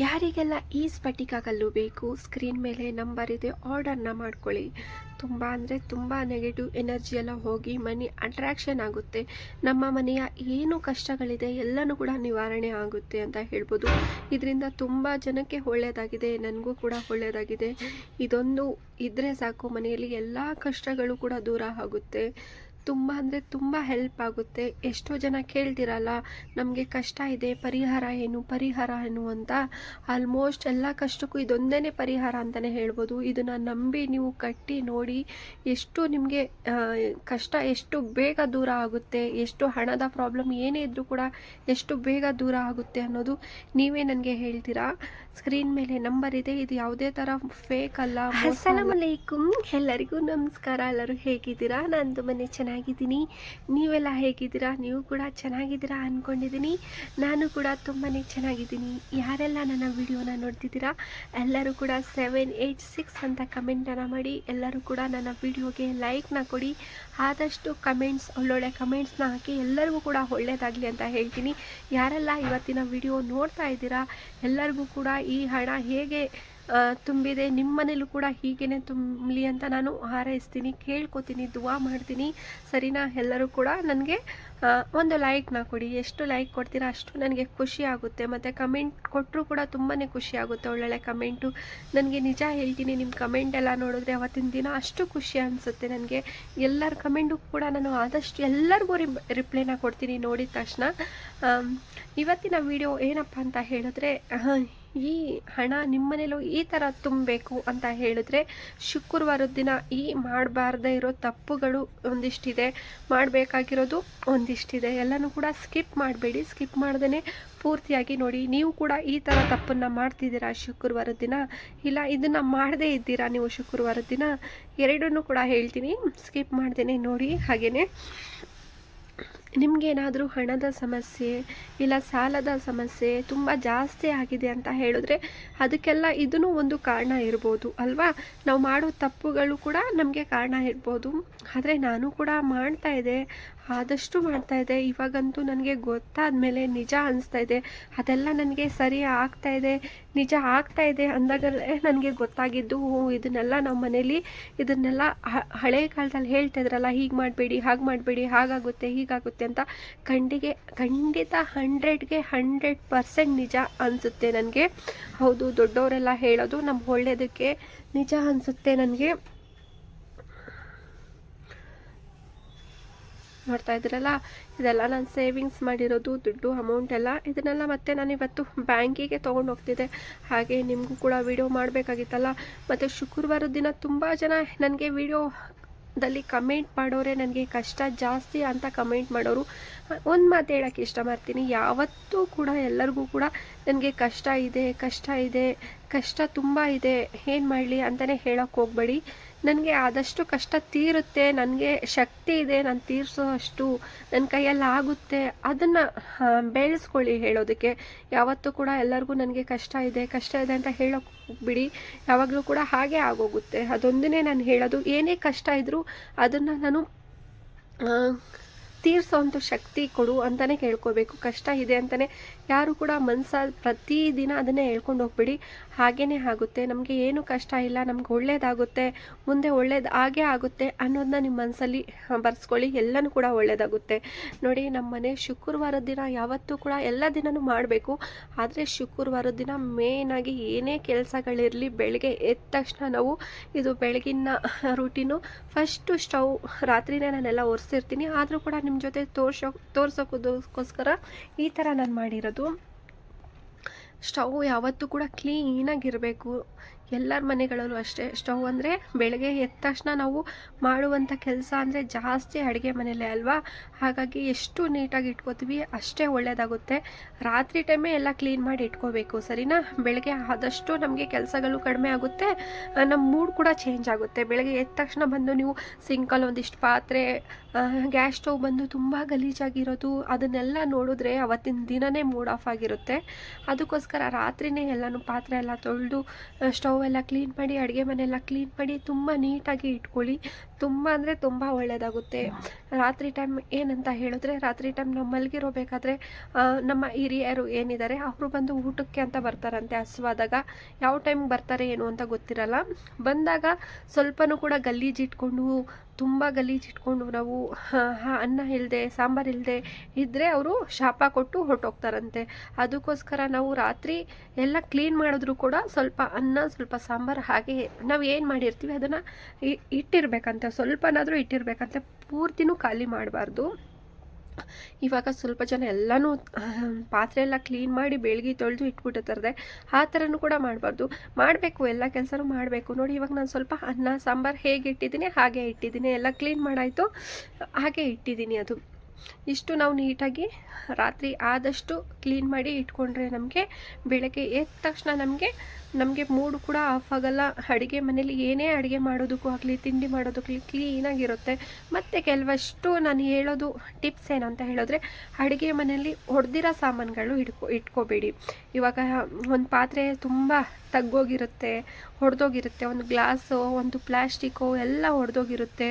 ಯಾರಿಗೆಲ್ಲ ಈ ಸ್ಫಟಿಕ ಕಲ್ಲು ಬೇಕು ಸ್ಕ್ರೀನ್ ಮೇಲೆ ನಂಬರ್ ಇದೆ ಆರ್ಡರ್ನ ಮಾಡ್ಕೊಳ್ಳಿ. ತುಂಬ ಅಂದರೆ ತುಂಬ ನೆಗೆಟಿವ್ ಎನರ್ಜಿ ಎಲ್ಲ ಹೋಗಿ ಮನಿ ಅಟ್ರಾಕ್ಷನ್ ಆಗುತ್ತೆ. ನಮ್ಮ ಮನೆಯ ಏನು ಕಷ್ಟಗಳಿದೆ ಎಲ್ಲನೂ ಕೂಡ ನಿವಾರಣೆ ಆಗುತ್ತೆ ಅಂತ ಹೇಳ್ಬೋದು. ಇದರಿಂದ ತುಂಬ ಜನಕ್ಕೆ ಒಳ್ಳೆಯದಾಗಿದೆ ನನಗೂ ಕೂಡ ಒಳ್ಳೆಯದಾಗಿದೆ ಇದೊಂದು ಇದ್ದರೆ ಸಾಕು ಮನೆಯಲ್ಲಿ ಎಲ್ಲ ಕಷ್ಟಗಳು ಕೂಡ ದೂರ ಆಗುತ್ತೆ. ತುಂಬ ಅಂದರೆ ತುಂಬ ಹೆಲ್ಪ್ ಆಗುತ್ತೆ. ಎಷ್ಟೋ ಜನ ಕೇಳ್ತಿರಲ್ಲ, ನಮಗೆ ಕಷ್ಟ ಇದೆ, ಪರಿಹಾರ ಏನು ಪರಿಹಾರ ಏನು ಅಂತ. ಆಲ್ಮೋಸ್ಟ್ ಎಲ್ಲ ಕಷ್ಟಕ್ಕೂ ಇದೊಂದೇ ಪರಿಹಾರ ಅಂತಲೇ ಹೇಳ್ಬೋದು. ಇದನ್ನು ನಂಬಿ ನೀವು ಕಟ್ಟಿ ನೋಡಿ ಎಷ್ಟು ನಿಮಗೆ ಕಷ್ಟ ಎಷ್ಟು ಬೇಗ ದೂರ ಆಗುತ್ತೆ, ಎಷ್ಟು ಹಣದ ಪ್ರಾಬ್ಲಮ್ ಏನೇ ಇದ್ದರೂ ಕೂಡ ಎಷ್ಟು ಬೇಗ ದೂರ ಆಗುತ್ತೆ ಅನ್ನೋದು ನೀವೇ ನನಗೆ ಹೇಳ್ತೀರಾ? ಸ್ಕ್ರೀನ್ ಮೇಲೆ ನಂಬರ್ ಇದೆ. ಇದು ಯಾವುದೇ ಥರ ಫೇಕ್ ಅಲ್ಲ ಅಸ್ಸಲಾಮಲೈಕುಮ್ ಎಲ್ಲರಿಗೂ ನಮಸ್ಕಾರ. ಎಲ್ಲರೂ ಹೇಗಿದ್ದೀರಾ? ನಾನು ತುಂಬಾ ಚೆನ್ನಾಗಿದ್ದೀನಿ. ನೀವೆಲ್ಲ ಹೇಗಿದ್ದೀರಾ? ನೀವು ಕೂಡ ಚೆನ್ನಾಗಿದ್ದೀರಾ ಅಂದ್ಕೊಂಡಿದ್ದೀನಿ ನಾನು ಕೂಡ ತುಂಬಾ ಚೆನ್ನಾಗಿದ್ದೀನಿ. ಯಾರೆಲ್ಲ ನನ್ನ ವಿಡಿಯೋನ ನೋಡ್ತಿದ್ದೀರಾ, ಎಲ್ಲರೂ ಕೂಡ ಸೆವೆನ್ ಏಯ್ಟ್ ಸಿಕ್ಸ್ ಅಂತ ಕಮೆಂಟನ್ನು ಮಾಡಿ, ಎಲ್ಲರೂ ಕೂಡ ನನ್ನ ವಿಡಿಯೋಗೆ ಲೈಕ್ನ ಕೊಡಿ. ಆದಷ್ಟು ಕಮೆಂಟ್ಸ್ ಒಳ್ಳೊಳ್ಳೆ ಕಮೆಂಟ್ಸ್ನ ಹಾಕಿ, ಎಲ್ಲರಿಗೂ ಕೂಡ ಒಳ್ಳೆಯದಾಗಲಿ ಅಂತ ಹೇಳ್ತೀನಿ. ಯಾರೆಲ್ಲ ಇವತ್ತಿನ ವಿಡಿಯೋ ನೋಡ್ತಾ ಇದ್ದೀರಾ, ಎಲ್ಲರಿಗೂ ಕೂಡ ಈ ಹಣ ಹೇಗೆ ತುಂಬಿದೆ. ನಿಮ್ಮ ಮನೇಲೂ ಕೂಡ ಹೀಗೇನೆ ತುಂಬಲಿ ಅಂತ ನಾನು ಹಾರೈಸ್ತೀನಿ. ಕೇಳ್ಕೊತೀನಿ, ದುವಾ ಮಾಡ್ತೀನಿ. ಸರಿನಾ? ಎಲ್ಲರೂ ಕೂಡ ನನಗೆ ಒಂದು ಲೈಕ್ನ ಕೊಡಿ. ಎಷ್ಟು ಲೈಕ್ ಕೊಡ್ತೀರಾ ಅಷ್ಟು ನನಗೆ ಖುಷಿ ಆಗುತ್ತೆ. ಮತ್ತು ಕಮೆಂಟ್ ಕೊಟ್ಟರು ಕೂಡ ತುಂಬಾ ಖುಷಿ ಆಗುತ್ತೆ ಒಳ್ಳೊಳ್ಳೆ ಕಮೆಂಟು. ನನಗೆ ನಿಜ ಹೇಳ್ತೀನಿ ನಿಮ್ಮ ಕಮೆಂಟ್ ಎಲ್ಲ ನೋಡಿದ್ರೆ ಅವತ್ತಿನ ದಿನ ಅಷ್ಟು ಖುಷಿ ಅನಿಸುತ್ತೆ ನನಗೆ. ಎಲ್ಲರ ಕಮೆಂಟು ಕೂಡ ನಾನು ಆದಷ್ಟು ಎಲ್ಲರಿಗೂ ರಿ ರಿಪ್ಲೈನ ಕೊಡ್ತೀನಿ ನೋಡಿದ ತಕ್ಷಣ. ಇವತ್ತಿನ ವಿಡಿಯೋ ಏನಪ್ಪ ಅಂತ ಹೇಳಿದ್ರೆ ಈ ಹಣ ನಿಮ್ಮನೇಲೂ ಈ ಥರ ತುಂಬಬೇಕು ಅಂತ ಹೇಳಿದ್ರೆ ಶುಕ್ರವಾರದ ದಿನ ಈ ಮಾಡಬಾರ್ದೇ ಇರೋ ತಪ್ಪುಗಳು ಒಂದಿಷ್ಟಿದೆ. ಮಾಡಬೇಕಾಗಿರೋದು ಒಂದಿಷ್ಟಿದೆ. ಎಲ್ಲನೂ ಕೂಡ ಸ್ಕಿಪ್ ಮಾಡಬೇಡಿ. ಸ್ಕಿಪ್ ಮಾಡ್ದೇ ಪೂರ್ತಿಯಾಗಿ ನೋಡಿ. ನೀವು ಕೂಡ ಈ ಥರ ತಪ್ಪನ್ನು ಮಾಡ್ತಿದ್ದೀರಾ ಶುಕ್ರವಾರದ ದಿನ? ಇಲ್ಲ, ಇದನ್ನು ಮಾಡದೇ ಇದ್ದೀರಾ ನೀವು ಶುಕ್ರವಾರದ ದಿನ? ಎರಡನ್ನೂ ಕೂಡ ಹೇಳ್ತೀನಿ. ಸ್ಕಿಪ್ ಮಾಡ್ದೇ ನೋಡಿ. ಹಾಗೆಯೇ ನಿಮಗೇನಾದರೂ ಹಣದ ಸಮಸ್ಯೆ ಇಲ್ಲ ಸಾಲದ ಸಮಸ್ಯೆ ತುಂಬ ಜಾಸ್ತಿ ಆಗಿದೆ ಅಂತ ಹೇಳಿದ್ರೆ ಅದಕ್ಕೆಲ್ಲ ಇದೂ ಒಂದು ಕಾರಣ ಇರ್ಬೋದು ಅಲ್ವಾ? ನಾವು ಮಾಡೋ ತಪ್ಪುಗಳು ಕೂಡ ನಮಗೆ ಕಾರಣ ಇರ್ಬೋದು. ಆದರೆ ನಾನು ಕೂಡ ಮಾಡ್ತಾ ಇದ್ದೆ ಆದಷ್ಟು ಮಾಡ್ತಾ ಇದೆ. ಇವಾಗಂತೂ ನನಗೆ ಗೊತ್ತಾದ ಮೇಲೆ ನಿಜ ಅನಿಸ್ತಾ ಇದೆ. ಅದೆಲ್ಲ ನನಗೆ ಸರಿ ಆಗ್ತಾ ಇದೆ. ನಿಜ ಆಗ್ತಾ ಇದೆ ಅಂದಾಗಲೇ ನನಗೆ ಗೊತ್ತಾಗಿದ್ದು ಇದನ್ನೆಲ್ಲ ನಮ್ಮ ಮನೇಲಿ ಇದನ್ನೆಲ್ಲ ಹಳೆ ಕಾಲದಲ್ಲಿ ಹೇಳ್ತಾ ಇದ್ರಲ್ಲ, ಹೀಗೆ ಮಾಡಬೇಡಿ, ಹಾಗೆ ಮಾಡಬೇಡಿ, ಹಾಗಾಗುತ್ತೆ, ಹೀಗಾಗುತ್ತೆ ಅಂತ ಖಂಡಿಗೆ, ಖಂಡಿತ ಹಂಡ್ರೆಡ್ಗೆ ಹಂಡ್ರೆಡ್ ಪರ್ಸೆಂಟ್ ನಿಜ ಅನಿಸುತ್ತೆ ನನಗೆ. ಹೌದು, ದೊಡ್ಡವರೆಲ್ಲ ಹೇಳೋದು ನಮ್ಮ ಒಳ್ಳೆಯದಕ್ಕೆ ನಿಜ ಅನಿಸುತ್ತೆ ನನಗೆ. ನೋಡ್ತಾ ಇದ್ದೀರಲ್ಲ ಇದೆಲ್ಲ ನಾನು ಸೇವಿಂಗ್ಸ್ ಮಾಡಿರೋದು, ದುಡ್ಡು ಅಮೌಂಟ್ ಎಲ್ಲ ಇದನ್ನೆಲ್ಲ ಮತ್ತೆ ನಾನು ಇವತ್ತು ಬ್ಯಾಂಕಿಗೆ ತೊಗೊಂಡು ಹೋಗ್ತಿದ್ದೆ. ಹಾಗೆ ನಿಮಗೂ ಕೂಡ ವಿಡಿಯೋ ಮಾಡಬೇಕಾಗಿತ್ತಲ್ಲ? ಮತ್ತು ಶುಕ್ರವಾರದ ದಿನ ತುಂಬ ಜನ ನನಗೆ ವಿಡಿಯೋದಲ್ಲಿ ಕಮೆಂಟ್ ಮಾಡೋರೆ, ನನಗೆ ಕಷ್ಟ ಜಾಸ್ತಿ ಅಂತ ಕಮೆಂಟ್ ಮಾಡೋರು. ಒಂದು ಮಾತು ಹೇಳೋಕ್ಕೆ ಇಷ್ಟಪಡ್ತೀನಿ ಯಾವತ್ತೂ ಕೂಡ ಎಲ್ಲರಿಗೂ ಕೂಡ ನನಗೆ ಕಷ್ಟ ಇದೆ ಕಷ್ಟ ಇದೆ, ಕಷ್ಟ ತುಂಬ ಇದೆ. ಏನು ಮಾಡಲಿ ಅಂತಲೇ ಹೇಳೋಕ್ಕೆ ಹೋಗಬೇಡಿ. ನನಗೆ ಆದಷ್ಟು ಕಷ್ಟ ತೀರುತ್ತೆ, ನನಗೆ ಶಕ್ತಿ ಇದೆ, ನಾನು ತೀರಿಸೋ ಅಷ್ಟು ನನ್ನ ಕೈಯಲ್ಲಿ ಆಗುತ್ತೆ. ಅದನ್ನು ಬೆಳೆಸ್ಕೊಳ್ಳಿ ಹೇಳೋದಕ್ಕೆ. ಯಾವತ್ತೂ ಕೂಡ ಎಲ್ಲರಿಗೂ ನನಗೆ ಕಷ್ಟ ಇದೆ ಕಷ್ಟ ಇದೆ ಅಂತ ಹೇಳೋಕೆ ಹೋಗ್ಬಿಡಿ. ಯಾವಾಗಲೂ ಕೂಡ ಹಾಗೆ ಆಗೋಗುತ್ತೆ. ಅದೊಂದನ್ನೇ ನಾನು ಹೇಳೋದು. ಏನೇ ಕಷ್ಟ ಇದ್ದರೂ ಅದನ್ನು ನಾನು ತೀರಿಸೋವಂಥ ಶಕ್ತಿ ಕೊಡು ಅಂತಲೇ ಕೇಳ್ಕೋಬೇಕು. ಕಷ್ಟ ಇದೆ ಅಂತಲೇ ಯಾರು ಕೂಡ ಮನಸ್ಸ ಪ್ರತಿದಿನ ಅದನ್ನೇ ಹೇಳ್ಕೊಂಡು ಹೋಗ್ಬಿಡಿ. ಹಾಗೇ ಆಗುತ್ತೆ. ನಮಗೆ ಏನು ಕಷ್ಟ ಇಲ್ಲ, ನಮ್ಗೆ ಒಳ್ಳೇದಾಗುತ್ತೆ, ಮುಂದೆ ಒಳ್ಳೇದು ಹಾಗೆ ಆಗುತ್ತೆ ಅನ್ನೋದನ್ನ ನಿಮ್ಮ ಮನಸ್ಸಲ್ಲಿ ಬರ್ಸ್ಕೊಳ್ಳಿ. ಎಲ್ಲನೂ ಕೂಡ ಒಳ್ಳೇದಾಗುತ್ತೆ. ನೋಡಿ ನಮ್ಮ ಮನೆ ಶುಕ್ರವಾರದ ದಿನ ಯಾವತ್ತೂ ಕೂಡ ಎಲ್ಲ ದಿನನೂ ಮಾಡಬೇಕು. ಆದರೆ ಶುಕ್ರವಾರದ ದಿನ ಮೇಯ್ನಾಗಿ ಏನೇ ಕೆಲಸಗಳಿರಲಿ, ಬೆಳಗ್ಗೆ ಎದ್ದ ತಕ್ಷಣ ನಾವು ಇದು ಬೆಳಗಿನ ರೂಟೀನು ಫಸ್ಟು ಸ್ಟವ್ ರಾತ್ರಿನೇ ನಾನೆಲ್ಲ ಒರೆಸಿರ್ತೀನಿ. ಆದರೂ ಕೂಡ ನಿಮ್ಮ ಜೊತೆ ತೋರ್ಸೋ ತೋರ್ಸೋಕೋದಕ್ಕೋಸ್ಕರ ಈ ಥರ ನಾನು ಮಾಡಿರೋದು. ಸ್ಟವ್ ಯಾವತ್ತೂ ಕೂಡ ಕ್ಲೀನಾಗಿರಬೇಕು. ಎಲ್ಲರ ಮನೆಗಳಲ್ಲೂ ಅಷ್ಟೇ. ಸ್ಟವ್ ಅಂದರೆ ಬೆಳಗ್ಗೆ ಎದ್ದ ತಕ್ಷಣ ನಾವು ಮಾಡುವಂಥ ಕೆಲಸ ಅಂದರೆ ಜಾಸ್ತಿ ಅಡುಗೆ ಮನೆಯಲ್ಲೇ ಅಲ್ವಾ? ಹಾಗಾಗಿ ಎಷ್ಟು ನೀಟಾಗಿ ಇಟ್ಕೋತೀವಿ ಅಷ್ಟೇ ಒಳ್ಳೆಯದಾಗುತ್ತೆ ರಾತ್ರಿ ಟೈಮೇ ಎಲ್ಲ ಕ್ಲೀನ್ ಮಾಡಿ ಇಟ್ಕೋಬೇಕು, ಸರಿನಾ? ಬೆಳಗ್ಗೆ ಆದಷ್ಟು ನಮಗೆ ಕೆಲಸಗಳು ಕಡಿಮೆ ಆಗುತ್ತೆ. ನಮ್ಮ ಮೂಡ್ ಕೂಡ ಚೇಂಜ್ ಆಗುತ್ತೆ. ಬೆಳಗ್ಗೆ ಎದ್ದ ತಕ್ಷಣ ಬಂದು ನೀವು ಸಿಂಕಲ್ಲಿ ಒಂದಿಷ್ಟು ಪಾತ್ರೆ ಗ್ಯಾಸ್ ಸ್ಟವ್ ಬಂದು ತುಂಬ ಗಲೀಜಾಗಿರೋದು, ಅದನ್ನೆಲ್ಲ ನೋಡಿದ್ರೆ ಅವತ್ತಿನ ದಿನವೇ ಮೂಡ್ ಆಫ್ ಆಗಿರುತ್ತೆ. ಅದಕ್ಕೋಸ್ಕರ ರಾತ್ರಿನೇ ಎಲ್ಲನೂ ಪಾತ್ರೆ ಎಲ್ಲ ತೊಳೆದು ಸ್ಟವ್ ಎಲ್ಲ ಕ್ಲೀನ್ ಮಾಡಿ, ಅಡುಗೆ ಮನೆಯೆಲ್ಲ ಕ್ಲೀನ್ ಮಾಡಿ ತುಂಬ ನೀಟಾಗಿ ಇಟ್ಕೊಳ್ಳಿ. ತುಂಬ ಅಂದರೆ ತುಂಬ ಒಳ್ಳೆಯದಾಗುತ್ತೆ ರಾತ್ರಿ ಟೈಮ್ ಏನಂತ ಹೇಳಿದ್ರೆ, ರಾತ್ರಿ ಟೈಮ್ ನಾವು ಮಲಗಿರೋಬೇಕಾದ್ರೆ ನಮ್ಮ ಹಿರಿಯರು ಏನಿದ್ದಾರೆ, ಅವರು ಬಂದು ಊಟಕ್ಕೆ ಅಂತ ಬರ್ತಾರಂತೆ ಹಸುವಾದಾಗ. ಯಾವ ಟೈಮ್ಗೆ ಬರ್ತಾರೆ ಏನು ಅಂತ ಗೊತ್ತಿರಲ್ಲ. ಬಂದಾಗ ಸ್ವಲ್ಪನೂ ಕೂಡ ಗಲೀಜಿಟ್ಕೊಂಡು ತುಂಬ ಗಲೀಜಿಟ್ಕೊಂಡು ನಾವು ಅನ್ನ ಇಲ್ಲದೆ ಸಾಂಬಾರು ಇಲ್ಲದೆ ಇದ್ದರೆ ಅವರು ಶಾಪ ಕೊಟ್ಟು ಹೊರಟೋಗ್ತಾರಂತೆ. ಅದಕ್ಕೋಸ್ಕರ ನಾವು ರಾತ್ರಿ ಎಲ್ಲ ಕ್ಲೀನ್ ಮಾಡಿದ್ರು ಕೂಡ ಸ್ವಲ್ಪ ಅನ್ನ, ಸ್ವಲ್ಪ ಸಾಂಬಾರು ಹಾಗೆ ನಾವು ಏನು ಮಾಡಿರ್ತೀವಿ, ಅದನ್ನು ಇಟ್ಟಿರ್ಬೇಕಂತೆ ಸ್ವಲ್ಪನಾದರೂ ಇಟ್ಟಿರಬೇಕಂತೆ, ಪೂರ್ತಿನೂ ಖಾಲಿ ಮಾಡಬಾರ್ದು. ಇವಾಗ ಸ್ವಲ್ಪ ಜನ ಎಲ್ಲನೂ ಪಾತ್ರೆ ಎಲ್ಲ ಕ್ಲೀನ್ ಮಾಡಿ ಬೆಳಗ್ಗೆ ತೊಳೆದು ತರದೆ ಆ ಥರನೂ ಕೂಡ ಮಾಡಬಾರ್ದು. ಮಾಡಬೇಕು, ಎಲ್ಲ ಕೆಲಸನೂ ಮಾಡಬೇಕು. ನೋಡಿ, ಇವಾಗ ನಾನು ಸ್ವಲ್ಪ ಅನ್ನ, ಸಾಂಬಾರು ಹೇಗೆ ಇಟ್ಟಿದ್ದೀನಿ, ಹಾಗೆ ಇಟ್ಟಿದ್ದೀನಿ. ಎಲ್ಲ ಕ್ಲೀನ್ ಮಾಡಾಯಿತು, ಹಾಗೆ ಇಟ್ಟಿದ್ದೀನಿ ಅದು. ಇಷ್ಟು ನಾವು ನೀಟಾಗಿ ರಾತ್ರಿ ಆದಷ್ಟು ಕ್ಲೀನ್ ಮಾಡಿ ಇಟ್ಕೊಂಡ್ರೆ ನಮಗೆ ಬೆಳಗ್ಗೆ ಎದ್ದ ತಕ್ಷಣ ನಮಗೆ ನಮಗೆ ಮೂಡ್ ಕೂಡ ಆಫ್ ಆಗಲ್ಲ. ಅಡುಗೆ ಮನೇಲಿ ಏನೇ ಅಡುಗೆ ಮಾಡೋದಕ್ಕೂ ಆಗಲಿ, ತಿಂಡಿ ಮಾಡೋದಕ್ಕೂ ಕ್ಲೀನಾಗಿರುತ್ತೆ ಮತ್ತು ಕೆಲವಷ್ಟು ನಾನು ಹೇಳೋದು ಟಿಪ್ಸ್ ಏನಂತ ಹೇಳಿದ್ರೆ, ಅಡುಗೆ ಮನೆಯಲ್ಲಿ ಹೊಡೆದಿರೋ ಸಾಮಾನುಗಳು ಇಟ್ಕೊ ಇಟ್ಕೋಬೇಡಿ. ಇವಾಗ ಒಂದು ಪಾತ್ರೆ ತುಂಬ ತಗ್ಗೋಗಿರುತ್ತೆ ಹೊಡೆದೋಗಿರುತ್ತೆ ಒಂದು ಗ್ಲಾಸು, ಒಂದು ಪ್ಲ್ಯಾಸ್ಟಿಕ್ಕು ಎಲ್ಲ ಹೊಡೆದೋಗಿರುತ್ತೆ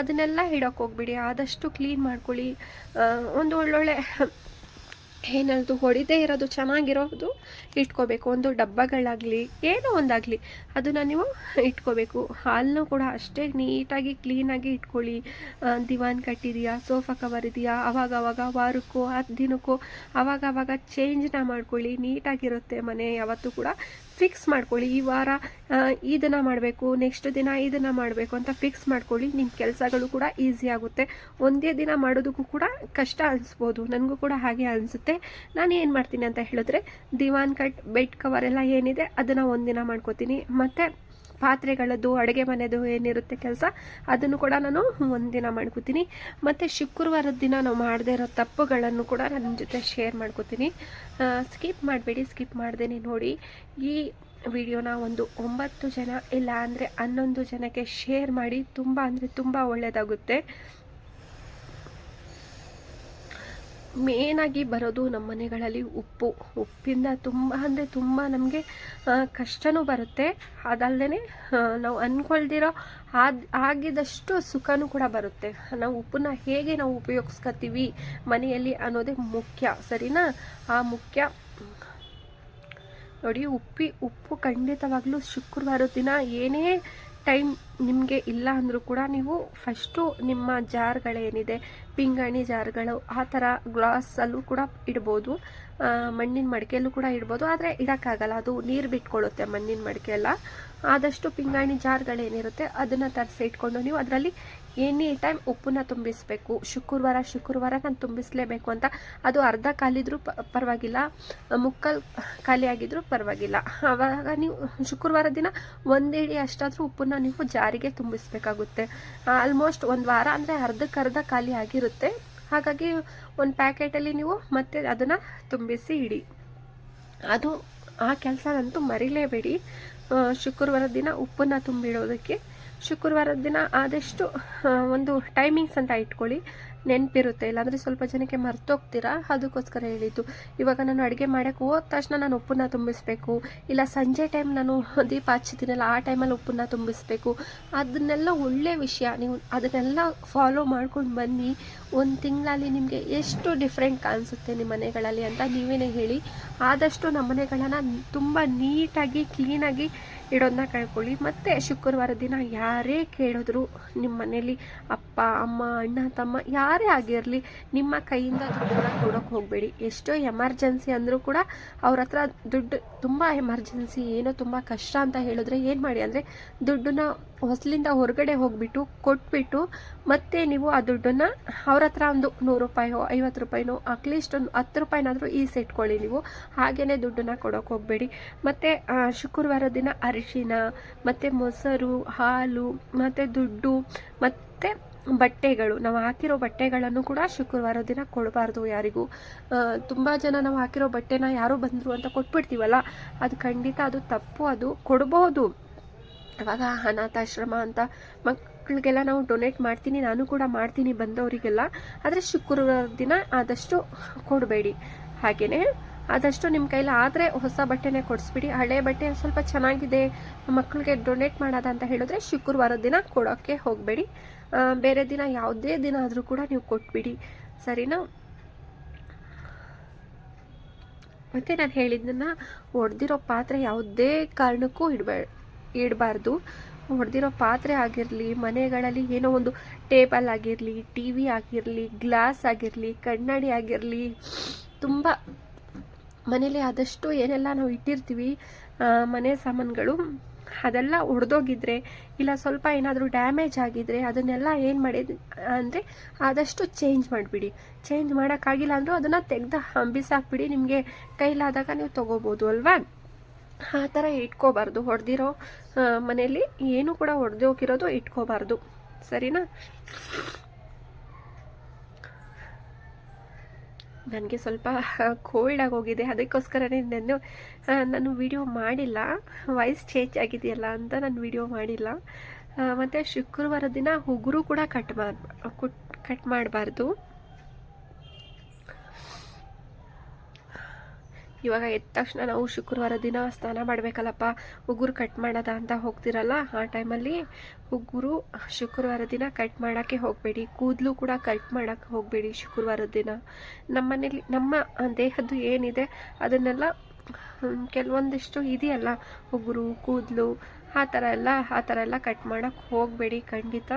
ಅದನ್ನೆಲ್ಲ ಇಡೋಕ್ಕೋಗ್ಬೇಡಿ ಹೋಗ್ಬಿಡಿ. ಆದಷ್ಟು ಕ್ಲೀನ್ ಮಾಡ್ಕೊಳ್ಳಿ. ಒಂದು ಒಳ್ಳೊಳ್ಳೆ ಏನದು ಹೊಡಿದೇ ಇರೋದು, ಚೆನ್ನಾಗಿರೋದು ಇಟ್ಕೋಬೇಕು. ಒಂದು ಡಬ್ಬಗಳಾಗಲಿ, ಏನೋ ಒಂದಾಗಲಿ ಅದನ್ನು ನೀವು ಇಟ್ಕೋಬೇಕು. ಹಾಲನ್ನು ಕೂಡ ಅಷ್ಟೇ ನೀಟಾಗಿ ಕ್ಲೀನಾಗಿ ಇಟ್ಕೊಳ್ಳಿ. ದಿವಾನ್ ಕಟ್ಟಿದೆಯಾ, ಸೋಫಾ ಕವರ್ ಇದೆಯಾ, ಅವಾಗ ಅವಾಗ ವಾರಕ್ಕೋ ಹತ್ತು ದಿನಕ್ಕೋ, ಅವಾಗ ಅವಾಗ ಚೇಂಜ್ನ ಮಾಡ್ಕೊಳ್ಳಿ. ನೀಟಾಗಿರುತ್ತೆ ಮನೆ, ಯಾವತ್ತೂ ಕೂಡ ಫಿಕ್ಸ್ ಮಾಡ್ಕೊಳ್ಳಿ. ಈ ವಾರ ಇದನ್ನು ಮಾಡಬೇಕು ನೆಕ್ಸ್ಟ್ ದಿನ ಇದನ್ನು ಮಾಡಬೇಕು ಅಂತ ಫಿಕ್ಸ್ ಮಾಡ್ಕೊಳ್ಳಿ. ನಿಮ್ಮ ಕೆಲಸಗಳು ಕೂಡ ಈಸಿ ಆಗುತ್ತೆ. ಒಂದೇ ದಿನ ಮಾಡೋದಕ್ಕೂ ಕೂಡ ಕಷ್ಟ ಅನಿಸ್ಬೋದು. ನನಗೂ ಕೂಡ ಹಾಗೆ ಅನಿಸುತ್ತೆ. ನಾನು ಏನು ಮಾಡ್ತೀನಿ ಅಂತ ಹೇಳಿದ್ರೆ ದಿವಾನ್ ಕಟ್, ಬೆಡ್ ಕವರ್ ಎಲ್ಲ ಏನಿದೆ ಅದನ್ನು ಒಂದಿನ ಮಾಡ್ಕೋತೀನಿ. ಮತ್ತು ಪಾತ್ರೆಗಳದ್ದು, ಅಡುಗೆ ಮನೆದು ಏನಿರುತ್ತೆ ಕೆಲಸ, ಅದನ್ನು ಕೂಡ ನಾನು ಒಂದಿನ ಮಾಡ್ಕೋತೀನಿ. ಮತ್ತು ಶುಕ್ರವಾರದ ದಿನ ನಾವು ಮಾಡದೇ ಇರೋ ತಪ್ಪುಗಳನ್ನು ಕೂಡ ನನ್ನ ಜೊತೆ ಶೇರ್ ಮಾಡ್ಕೋತೀನಿ. ಸ್ಕಿಪ್ ಮಾಡಬೇಡಿ ಸ್ಕಿಪ್ ಮಾಡ್ದೇನೆ ನೋಡಿ. ಈ ವಿಡಿಯೋನ ಒಂದು ಒಂಬತ್ತು ಜನ ಇಲ್ಲ ಅಂದರೆ ಹನ್ನೊಂದು ಜನಕ್ಕೆ ಶೇರ್ ಮಾಡಿ, ತುಂಬ ಅಂದರೆ ತುಂಬ ಒಳ್ಳೆಯದಾಗುತ್ತೆ ಮೇನಾಗಿ ಬರೋದು ನಮ್ಮ ಮನೆಗಳಲ್ಲಿ ಉಪ್ಪು. ಉಪ್ಪಿಂದ ತುಂಬ, ಅಂದರೆ ತುಂಬ ನಮಗೆ ಕಷ್ಟವೂ ಬರುತ್ತೆ. ಅದಲ್ಲದೆ ನಾವು ಅಂದ್ಕೊಳ್ದಿರೋ ಆದ, ಆಗಿದಷ್ಟು ಸುಖನೂ ಕೂಡ ಬರುತ್ತೆ. ನಾವು ಉಪ್ಪನ್ನ ಹೇಗೆ ನಾವು ಉಪಯೋಗಿಸ್ಕೊತೀವಿ ಮನೆಯಲ್ಲಿ ಅನ್ನೋದೇ ಮುಖ್ಯ, ಸರಿನಾ? ಆ ಮುಖ್ಯ, ನೋಡಿ, ಉಪ್ಪಿ, ಉಪ್ಪು ಖಂಡಿತವಾಗ್ಲೂ ಶುಕ್ರವಾರ ದಿನ ಏನೇ ಟೈಮ್ ನಿಮಗೆ ಇಲ್ಲ ಅಂದರೂ ಕೂಡ ನೀವು ಫಸ್ಟು ನಿಮ್ಮ ಜಾರ್ಗಳೇನಿದೆ, ಪಿಂಗಾಣಿ ಜಾರ್ಗಳು, ಆ ಥರ ಗ್ಲಾಸಲ್ಲೂ ಕೂಡ ಇಡ್ಬೋದು. ಮಣ್ಣಿನ ಮಡಿಕೆಯಲ್ಲೂ ಕೂಡ ಇಡ್ಬೋದು. ಆದರೆ ಇಡೋಕ್ಕಾಗಲ್ಲ, ಅದು ನೀರು ಬಿಟ್ಕೊಳ್ಳುತ್ತೆ ಮಣ್ಣಿನ ಮಡಿಕೆ ಎಲ್ಲ ಆದಷ್ಟು ಪಿಂಗಾಣಿ ಜಾರ್ಗಳೇನಿರುತ್ತೆ, ಅದನ್ನು ತರಿಸಿ ಇಟ್ಕೊಂಡು ನೀವು ಅದರಲ್ಲಿ ಎನಿ ಟೈಮ್ ಉಪ್ಪನ್ನ ತುಂಬಿಸಬೇಕು. ಶುಕ್ರವಾರ ಶುಕ್ರವಾರ ನಾನು ತುಂಬಿಸಲೇಬೇಕು ಅಂತ. ಅದು ಅರ್ಧ ಖಾಲಿದ್ರೂ ಪರವಾಗಿಲ್ಲ. ಮುಕ್ಕಲ್ ಖಾಲಿ ಆಗಿದ್ರೂ ಪರವಾಗಿಲ್ಲ. ಆವಾಗ ನೀವು ಶುಕ್ರವಾರ ದಿನ ಒಂದು ಇಡಿ ಅಷ್ಟಾದರೂ ಉಪ್ಪನ್ನ ನೀವು ಜಾರಿಗೆ ತುಂಬಿಸ್ಬೇಕಾಗುತ್ತೆ. ಆಲ್ಮೋಸ್ಟ್ ಒಂದು ವಾರ ಅಂದರೆ ಅರ್ಧಕ್ಕೆ ಅರ್ಧ ಖಾಲಿ ಆಗಿರುತ್ತೆ. ಹಾಗಾಗಿ ಒಂದು ಪ್ಯಾಕೆಟಲ್ಲಿ ನೀವು ಮತ್ತೆ ಅದನ್ನು ತುಂಬಿಸಿ ಇಡಿ. ಅದು ಆ ಕೆಲಸನಂತೂ ಮರಿಲೇಬೇಡಿ. ಶುಕ್ರವಾರ ದಿನ ಉಪ್ಪನ್ನು ತುಂಬಿಡೋದಕ್ಕೆ ಶುಕ್ರವಾರದ ದಿನ ಆದಷ್ಟು ಒಂದು ಟೈಮಿಂಗ್ಸ್ ಅಂತ ಇಟ್ಕೊಳ್ಳಿ. ನೆನಪಿರುತ್ತೆ. ಇಲ್ಲಾಂದರೆ ಸ್ವಲ್ಪ ಜನಕ್ಕೆ ಮರ್ತೋಗ್ತೀರಾ? ಅದಕ್ಕೋಸ್ಕರ ಹೇಳಿದ್ದು. ಇವಾಗ ನಾನು ಅಡುಗೆ ಮಾಡೋಕ್ಕೆ ಹೋದ ತಕ್ಷಣ ನಾನು ಉಪ್ಪನ್ನ ತುಂಬಿಸ್ಬೇಕು. ಇಲ್ಲ, ಸಂಜೆ ಟೈಮ್ ನಾನು ದೀಪ ಹಚ್ಚಿದ್ದೀನಲ್ಲ, ಆ ಟೈಮಲ್ಲಿ ಉಪ್ಪನ್ನ ತುಂಬಿಸ್ಬೇಕು. ಅದನ್ನೆಲ್ಲ ಒಳ್ಳೆಯ ವಿಷಯ. ನೀವು ಅದನ್ನೆಲ್ಲ ಫಾಲೋ ಮಾಡ್ಕೊಂಡು ಬನ್ನಿ. ಒಂದು ತಿಂಗಳಲ್ಲಿ ನಿಮಗೆ ಎಷ್ಟು ಡಿಫ್ರೆಂಟ್ ಕಾಣಿಸುತ್ತೆ ನಿಮ್ಮ ಮನೆಗಳಲ್ಲಿ ಅಂತ ನೀವೇ ಹೇಳಿ. ಆದಷ್ಟು ನಮ್ಮ ಮನೆಗಳನ್ನು ತುಂಬ ನೀಟಾಗಿ ಕ್ಲೀನಾಗಿ ಇಡೋದನ್ನ ಕಳ್ಕೊಳ್ಳಿ. ಮತ್ತು ಶುಕ್ರವಾರ ದಿನ ಯಾರೇ ಕೇಳಿದ್ರು ನಿಮ್ಮ ಮನೇಲಿ ಅಪ್ಪ, ಅಮ್ಮ, ಅಣ್ಣ, ತಮ್ಮ ಯಾರೇ ಆಗಿರಲಿ ನಿಮ್ಮ ಕೈಯಿಂದ ದುಡ್ಡನ್ನು ಕೊಡೋಕೆ ಹೋಗಬೇಡಿ. ಎಷ್ಟೋ ಎಮರ್ಜೆನ್ಸಿ ಅಂದರೂ ಕೂಡ ಅವ್ರ ಹತ್ರ ದುಡ್ಡು ತುಂಬ ಎಮರ್ಜೆನ್ಸಿ, ಏನೋ ತುಂಬ ಕಷ್ಟ ಅಂತ ಹೇಳಿದ್ರೆ ಏನು ಮಾಡಿ ಅಂದರೆ ದುಡ್ಡನ್ನ ಹೊಸಲಿಂದ ಹೊರಗಡೆ ಹೋಗಿಬಿಟ್ಟು ಕೊಟ್ಬಿಟ್ಟು ಮತ್ತೆ ನೀವು ಆ ದುಡ್ಡನ್ನು ಅವ್ರ ಹತ್ರ ಒಂದು ನೂರು ರೂಪಾಯೋ, ಐವತ್ತು ರೂಪಾಯಿನೋ ಅಟ್ಲೀಸ್ಟ್ ಒಂದು ಹತ್ತು ರೂಪಾಯಿನಾದರೂ ಈಸಿ ಇಟ್ಕೊಳ್ಳಿ ನೀವು. ಹಾಗೇ ದುಡ್ಡನ್ನು ಕೊಡೋಕೆ ಹೋಗಬೇಡಿ. ಮತ್ತು ಶುಕ್ರವಾರ ದಿನ ಅರಿಶಿನ, ಮತ್ತು ಮೊಸರು, ಹಾಲು, ಮತ್ತು ದುಡ್ಡು, ಮತ್ತು ಬಟ್ಟೆಗಳು. ನಾವು ಹಾಕಿರೋ ಬಟ್ಟೆಗಳನ್ನು ಕೂಡ ಶುಕ್ರವಾರ ದಿನ ಕೊಡಬಾರ್ದು ಯಾರಿಗೂ. ತುಂಬ ಜನ ನಾವು ಹಾಕಿರೋ ಬಟ್ಟೆನ ಯಾರೋ ಬಂದರು ಅಂತ ಕೊಟ್ಬಿಡ್ತೀವಲ್ಲ? ಅದು ಖಂಡಿತ ಅದು ತಪ್ಪು, ಅದು ಕೊಡ್ಬೋದು. ಇವಾಗ ಅನಾಥಾಶ್ರಮ ಅಂತ ಮಕ್ಕಳಿಗೆಲ್ಲ ನಾವು ಡೊನೇಟ್ ಮಾಡ್ತೀನಿ, ನಾನು ಕೂಡ ಮಾಡ್ತೀನಿ ಬಂದವರಿಗೆಲ್ಲ. ಆದರೆ ಶುಕ್ರವಾರ ದಿನ ಆದಷ್ಟು ಕೊಡಬೇಡಿ. ಹಾಗೆಯೇ ಆದಷ್ಟು ನಿಮ್ಮ ಕೈಲಿ ಆದರೆ ಹೊಸ ಬಟ್ಟೆನೇ ಕೊಡಿಸ್ಬಿಡಿ. ಹಳೆ ಬಟ್ಟೆ ಸ್ವಲ್ಪ ಚೆನ್ನಾಗಿದೆ ಮಕ್ಕಳಿಗೆ ಡೊನೇಟ್ ಮಾಡೋದ ಅಂತ ಹೇಳಿದ್ರೆ ಶುಕ್ರವಾರದ ದಿನ ಕೊಡೋಕ್ಕೆ ಹೋಗಬೇಡಿ. ಬೇರೆ ದಿನ ಯಾವುದೇ ದಿನ ಆದರೂ ಕೂಡ ನೀವು ಕೊಟ್ಬಿಡಿ. ಸರಿನಾ? ಮತ್ತು ನಾನು ಹೇಳಿದ್ದನ್ನು ಒಡೆದಿರೋ ಪಾತ್ರೆ ಯಾವುದೇ ಕಾರಣಕ್ಕೂ ಇಡಬೇ ಇಡಬಾರ್ದು. ಹೊಡೆದಿರೋ ಪಾತ್ರೆ ಆಗಿರಲಿ, ಮನೆಗಳಲ್ಲಿ ಏನೋ ಒಂದು ಟೇಬಲ್ ಆಗಿರಲಿ, ಟಿ ವಿ ಆಗಿರಲಿ, ಗ್ಲಾಸ್ ಆಗಿರಲಿ ಕನ್ನಡಿ ಆಗಿರಲಿ, ತುಂಬ ಮನೇಲಿ ಆದಷ್ಟು ಏನೆಲ್ಲ ನಾವು ಇಟ್ಟಿರ್ತೀವಿ ಮನೆ ಸಾಮಾನುಗಳು, ಅದೆಲ್ಲ ಒಡೆದೋಗಿದ್ರೆ ಇಲ್ಲ ಸ್ವಲ್ಪ ಏನಾದರೂ ಡ್ಯಾಮೇಜ್ ಆಗಿದ್ರೆ ಅದನ್ನೆಲ್ಲ ಏನು ಮಾಡಿ ಅಂದರೆ ಆದಷ್ಟು ಚೇಂಜ್ ಮಾಡಿಬಿಡಿ. ಚೇಂಜ್ ಮಾಡೋಕ್ಕಾಗಿಲ್ಲ ಅಂದರೂ ಅದನ್ನು ತೆಗೆದು ಬಿಸಾಕ್ಬಿಡಿ ನಿಮಗೆ ಕೈಲಾದಾಗ ನೀವು ತೊಗೋಬೋದು, ಅಲ್ವಾ? ಆ ಥರ ಇಟ್ಕೋಬಾರ್ದು. ಹೊಡೆದಿರೋ ಮನೆಯಲ್ಲಿ ಏನು ಕೂಡ ಹೊಡೆದು ಹೋಗಿರೋದು ಇಟ್ಕೋಬಾರ್ದು. ಸರಿನಾ? ನನಗೆ ಸ್ವಲ್ಪ ಕೋಲ್ಡ್ ಆಗೋಗಿದೆ ಅದಕ್ಕೋಸ್ಕರನೇ ನಾನು ನಾನು ವಿಡಿಯೋ ಮಾಡಿಲ್ಲ. ವಾಯ್ಸ್ ಚೇಂಜ್ ಆಗಿದೆಯಲ್ಲ ಅಂತ ನಾನು ವಿಡಿಯೋ ಮಾಡಿಲ್ಲ. ಮತ್ತು ಶುಕ್ರವಾರ ದಿನ ಉಗುರು ಕೂಡ ಕಟ್ ಮಾಡ್ ಕಟ್ ಮಾಡಬಾರ್ದು. ಇವಾಗ ಎದ್ದ ತಕ್ಷಣ ನಾವು ಶುಕ್ರವಾರ ದಿನ ಸ್ನಾನ ಮಾಡಬೇಕಲ್ಲಪ್ಪ, ಉಗುರು ಕಟ್ ಮಾಡೋದ ಅಂತ ಹೋಗ್ತಿರಲ್ಲ ಆ ಟೈಮಲ್ಲಿ ಉಗುರು ಶುಕ್ರವಾರ ದಿನ ಕಟ್ ಮಾಡೋಕ್ಕೆ ಹೋಗಬೇಡಿ, ಕೂದಲು ಕೂಡ ಕಟ್ ಮಾಡೋಕ್ಕೆ ಹೋಗಬೇಡಿ ಶುಕ್ರವಾರದ ದಿನ. ನಮ್ಮ ಮನೇಲಿ ನಮ್ಮ ದೇಹದ್ದು ಏನಿದೆ ಅದನ್ನೆಲ್ಲ ಕೆಲವೊಂದಿಷ್ಟು ಇದೆಯಲ್ಲ ಉಗುರು ಕೂದಲು, ಆ ಥರ ಎಲ್ಲ, ಆ ಥರ ಎಲ್ಲ ಕಟ್ ಮಾಡೋಕ್ಕೆ ಹೋಗಬೇಡಿ ಖಂಡಿತ.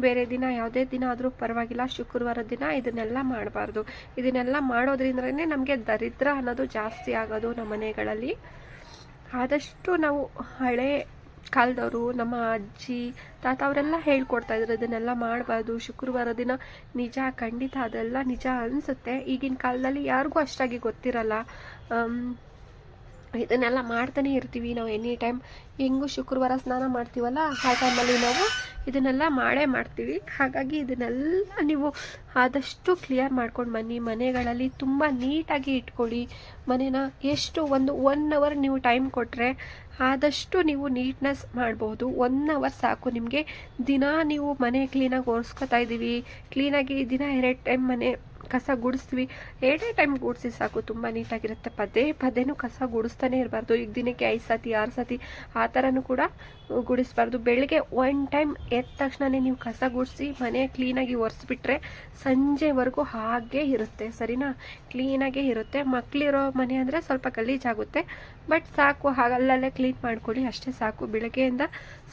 ಬೇರೆ ದಿನ, ಯಾವುದೇ ದಿನ ಆದರೂ ಪರವಾಗಿಲ್ಲ, ಶುಕ್ರವಾರ ದಿನ ಇದನ್ನೆಲ್ಲ ಮಾಡಬಾರ್ದು. ಇದನ್ನೆಲ್ಲ ಮಾಡೋದ್ರಿಂದನೇ ನಮಗೆ ದರಿದ್ರ ಅನ್ನೋದು ಜಾಸ್ತಿ ಆಗೋದು ನಮ್ಮ ಮನೆಗಳಲ್ಲಿ. ಆದಷ್ಟು ನಾವು ಹಳೆ ಕಾಲದವರು, ನಮ್ಮ ಅಜ್ಜಿ, ತಾತ ಅವರೆಲ್ಲ ಹೇಳ್ಕೊಡ್ತಾ ಇದ್ರು, ಇದನ್ನೆಲ್ಲ ಮಾಡಬಾರ್ದು, ಶುಕ್ರವಾರ ದಿನ ನಿಜ, ಖಂಡಿತ ಅದೆಲ್ಲ ನಿಜ ಅನಿಸುತ್ತೆ. ಈಗಿನ ಕಾಲದಲ್ಲಿ ಯಾರಿಗೂ ಅಷ್ಟಾಗಿ ಗೊತ್ತಿರಲ್ಲ. ಇದನ್ನೆಲ್ಲ ಮಾಡ್ತಾನೆ ಇರ್ತೀವಿ ನಾವು ಎನಿ ಟೈಮ್ ಹೆಂಗೂ ಶುಕ್ರವಾರ ಸ್ನಾನ ಮಾಡ್ತೀವಲ್ಲ, ಆ ಟೈಮಲ್ಲಿ ನಾವು ಇದನ್ನೆಲ್ಲ ಮಾಡೇ ಮಾಡ್ತೀವಿ. ಹಾಗಾಗಿ ಇದನ್ನೆಲ್ಲ ನೀವು ಆದಷ್ಟು ಕ್ಲಿಯರ್ ಮಾಡ್ಕೊಂಡು ಬನ್ನಿ. ಮನೆಗಳಲ್ಲಿ ತುಂಬ ನೀಟಾಗಿ ಇಟ್ಕೊಳ್ಳಿ. ಮನೇನ ಎಷ್ಟು ಒಂದು ಒನ್ ಅವರ್ ನೀವು ಟೈಮ್ ಕೊಟ್ಟರೆ ಆದಷ್ಟು ನೀವು ನೀಟ್ನೆಸ್ ಮಾಡ್ಬೋದು. ಒನ್ ಅವರ್ ಸಾಕು ನಿಮಗೆ. ದಿನ ನೀವು ಮನೆ ಕ್ಲೀನಾಗಿ ಒರೆಸ್ಕೊತಾ ಇದ್ದೀವಿ ಕ್ಲೀನಾಗಿ ದಿನ ಎರಡು ಟೈಮ್ ಮನೆ ಕಸ ಗುಡಿಸ್ತೀವಿ. ಎರಡೇ ಟೈಮ್ ಗುಡಿಸಿ ಸಾಕು, ತುಂಬ ನೀಟಾಗಿರುತ್ತೆ. ಪದೇ ಪದೇನೂ ಕಸ ಗುಡಿಸ್ತಾನೆ ಇರಬಾರ್ದು. ಈಗ ದಿನಕ್ಕೆ ಐದು ಸತಿ, ಆರು ಸತಿ ಆ ಥರನೂ ಕೂಡ ಗುಡಿಸ್ಬಾರ್ದು. ಬೆಳಿಗ್ಗೆ ಒನ್ ಟೈಮ್ ಎದ್ದ ತಕ್ಷಣನೇ ನೀವು ಕಸ ಗುಡಿಸಿ ಮನೆ ಕ್ಲೀನಾಗಿ ಒರೆಸ್ಬಿಟ್ರೆ ಸಂಜೆವರೆಗೂ ಹಾಗೇ ಇರುತ್ತೆ. ಸರಿನಾ? ಕ್ಲೀನಾಗೇ ಇರುತ್ತೆ. ಮಕ್ಕಳಿರೋ ಮನೆ ಅಂದರೆ ಸ್ವಲ್ಪ ಗಲೀಜಾಗುತ್ತೆ ಬಟ್ ಸಾಕು, ಹಾಗಲ್ಲಲ್ಲೇ ಕ್ಲೀನ್ ಮಾಡ್ಕೊಳ್ಳಿ. ಅಷ್ಟೇ ಸಾಕು. ಬೆಳಗ್ಗೆಯಿಂದ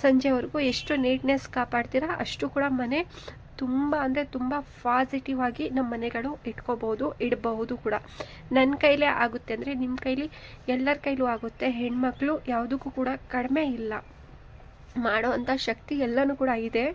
ಸಂಜೆವರೆಗೂ ಎಷ್ಟು ನೀಟ್ನೆಸ್ ಕಾಪಾಡ್ತೀರಾ ಅಷ್ಟು ಕೂಡ ಮನೆ ತುಂಬ ಅಂದರೆ ತುಂಬ ಪಾಸಿಟಿವ್ ಆಗಿ ನಮ್ಮ ಮನೆಗಳು ಇಟ್ಕೋಬೋದು, ಇಡಬಹುದು ಕೂಡ. ನನ್ನ ಕೈಲೇ ಆಗುತ್ತೆ ಅಂದರೆ ನಿಮ್ಮ ಕೈಲಿ ಎಲ್ಲರ ಕೈಲೂ ಆಗುತ್ತೆ, ಹೆಣ್ಮಕ್ಳು ಯಾವುದಕ್ಕೂ ಕೂಡ ಕಡಿಮೆ ಇಲ್ಲ. ಮಾಡೋ ಅಂಥ ಶಕ್ತಿ ಎಲ್ಲನೂ ಕೂಡ ಇದೆ.